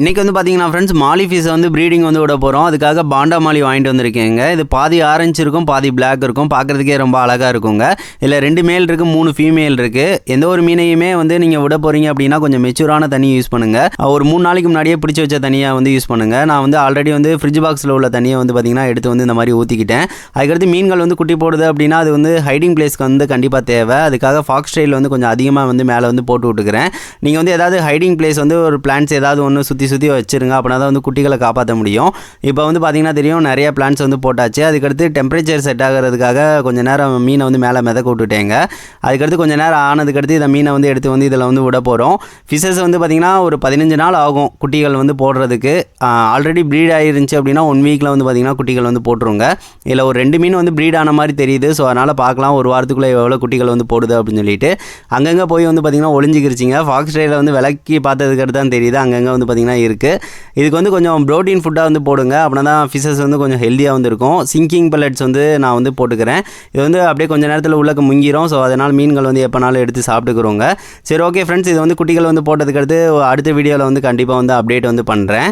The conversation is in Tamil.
இன்றைக்கி வந்து பார்த்தீங்கன்னா ஃப்ரெண்ட்ஸ் மாலி ஃபீஸை வந்து ப்ரீடிங் வந்து விட போகிறோம் அதுக்காக பாண்டா மாலி வாங்கிட்டு வந்திருக்கேங்க. இது பாதி ஆரஞ்சு இருக்கும் பாதி பிளாக் இருக்கும். பார்க்குறதுக்கே ரொம்ப அழகாக இருக்குங்க. இதில் ரெண்டு மேல் இருக்குது மூணு ஃபீமேல் இருக்குது எந்த ஒரு மீனையுமே வந்து நீங்கள் விட போகிறீங்க அப்படின்னா கொஞ்சம் மெச்சூரான தண்ணி யூஸ் பண்ணுங்கள் ஒரு மூணு நாளைக்கு முன்னாடியே பிடிச்சி வச்ச தனியாக வந்து யூஸ் பண்ணுங்கள் நான் வந்து ஆல்ரெடி வந்து ஃப்ரிட்ஜ் பாக்ஸில் உள்ள தண்ணியை வந்து பார்த்திங்கன்னா எடுத்து வந்து இந்த மாதிரி ஊற்றிக்கிட்டேன் அதுக்கடுத்து மீன்கள் வந்து குட்டி போடுது அப்படின்னா அது வந்து ஹைடிங் பிளேஸ்க்கு வந்து கண்டிப்பாக தேவை. அதுக்காக ஃபாக்ஸ் ஸ்டைல் வந்து கொஞ்சம் அதிகமாக வந்து மேலே வந்து போட்டு விட்டுக்கிறேன். நீங்கள் வந்து ஏதாவது ஹைடிங் பிளேஸ் வந்து ஒரு பிளான்ஸ் ஏதாவது ஒன்று சுற்றி சுற்றி வச்சுருங்க. அப்படின்னா தான் வந்து குட்டிகளை காப்பாற்ற முடியும். இப்போ வந்து பார்த்தீங்கன்னா தெரியும் நிறைய பிளான்ஸ் வந்து போட்டாச்சு. அதுக்கடுத்து டெம்பரேச்சர் செட் ஆகிறதுக்காக கொஞ்சம் நேரம் மீனை வந்து மேலே மிதக்க விட்டுட்டேங்க. அதுக்கடுத்து கொஞ்சம் நேரம் ஆனதுக்கடுத்து இதை மீனை வந்து எடுத்து வந்து இதில் வந்து விட போகிறோம் ஃபிஷஸ் வந்து பார்த்திங்கன்னா ஒரு பதினஞ்சு நாள் ஆகும் குட்டிகள் வந்து போடுறதுக்கு. ஆல்ரெடி ப்ரீட் ஆகிருந்துச்சு அப்படின்னா ஒன் வீக்கில் வந்து பார்த்திங்கன்னா குட்டிகள் வந்து போட்டுருங்க. இதில் ஒரு ரெண்டு மீன் வந்து ப்ரீட் ஆன மாதிரி தெரியுது. ஸோ அதனால் பார்க்கலாம் ஒரு வாரத்துக்குள்ளே எவ்வளோ குட்டிகள் வந்து போடுது அப்படின்னு சொல்லிட்டு. அங்கங்கே போய் வந்து பார்த்திங்கன்னா ஒளிஞ்சிக்கிருச்சிங்க. ஃபாக்ஸ் ட்ரேயில் வந்து விளக்கி பார்த்ததுக்கு தான் தெரியுது. அங்கங்கே வந்து பார்த்திங்கன்னா இருக்குது இதுக்கு வந்து கொஞ்சம் ப்ரோட்டீன் ஃபுட்டாக வந்து போடுங்க. அப்படின்னா தான் ஃபிஷஸ் வந்து கொஞ்சம் ஹெல்த்தியாக வந்து இருக்கும். சிங்கிங் பல்லட்ஸ் வந்து நான் வந்து போட்டுக்கிறேன். இது வந்து அப்படியே கொஞ்ச நேரத்தில் உள்ளக்க முங்கிரும். ஸோ அதனால் மீன்கள் வந்து எப்போனாலும் எடுத்து சாப்பிட்டுக்கிறோங்க சரி ஓகே ஃப்ரெண்ட்ஸ் இது வந்து குட்டிகள் வந்து போட்டதுக்கு அடுத்து அடுத்த வீடியோவில் வந்து கண்டிப்பாக வந்து அப்டேட் வந்து பண்ணுறேன்